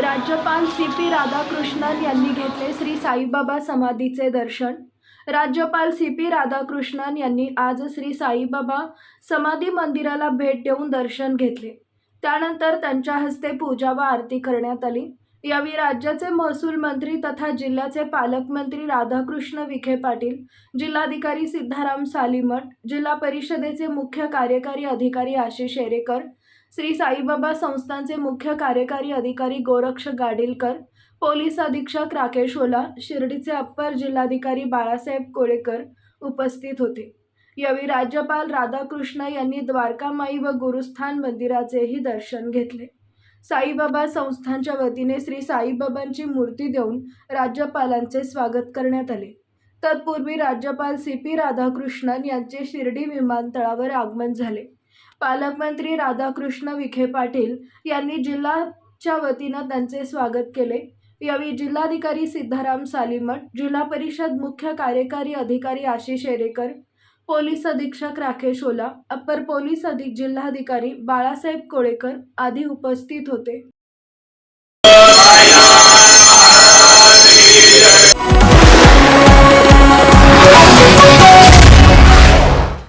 राज्यपाल C P Radhakrishnan यांनी घेतले श्री साईबाबा समाधीचे दर्शन. राज्यपाल सी पी राधाकृष्णन यांनी आज श्री साईबाबा समाधी मंदिराला भेट देऊन दर्शन घेतले. त्यानंतर त्यांच्या हस्ते पूजा व आरती करण्यात आली. यावेळी राज्याचे महसूल मंत्री तथा जिल्ह्याचे पालकमंत्री राधाकृष्ण विखे पाटील जिल्हाधिकारी सिद्धाराम सालीमठ जिल्हा परिषदेचे मुख्य कार्यकारी अधिकारी आशिष शेरेकर श्री साईबाबा संस्थांचे मुख्य कार्यकारी अधिकारी गोरक्ष गाडीलकर पोलीस अधीक्षक राकेश ओला शिर्डीचे अप्पर जिल्हाधिकारी बाळासाहेब कोळेकर उपस्थित होते. यावेळी राज्यपाल राधाकृष्ण यांनी द्वारकामाई व गुरुस्थान मंदिराचेही दर्शन घेतले. साईबाबा संस्थांच्या वतीने श्री साईबाबांची मूर्ती देऊन राज्यपालांचे स्वागत करण्यात आले. तत्पूर्वी राज्यपाल सी पी राधाकृष्णन यांचे शिर्डी विमानतळावर आगमन झाले. पालकमंत्री राधाकृष्ण विखे पाटील यांनी जिल्हाच्या वतीनं त्यांचे स्वागत केले. यावेळी जिल्हाधिकारी सिद्धाराम सालीमठ जिल्हा परिषद मुख्य कार्यकारी अधिकारी आशिष एरेकर पोलीस अधीक्षक राकेश ओला अप्पर पोलीस अधिक जिल्हाधिकारी बाळासाहेब कोळेकर आदी उपस्थित होते.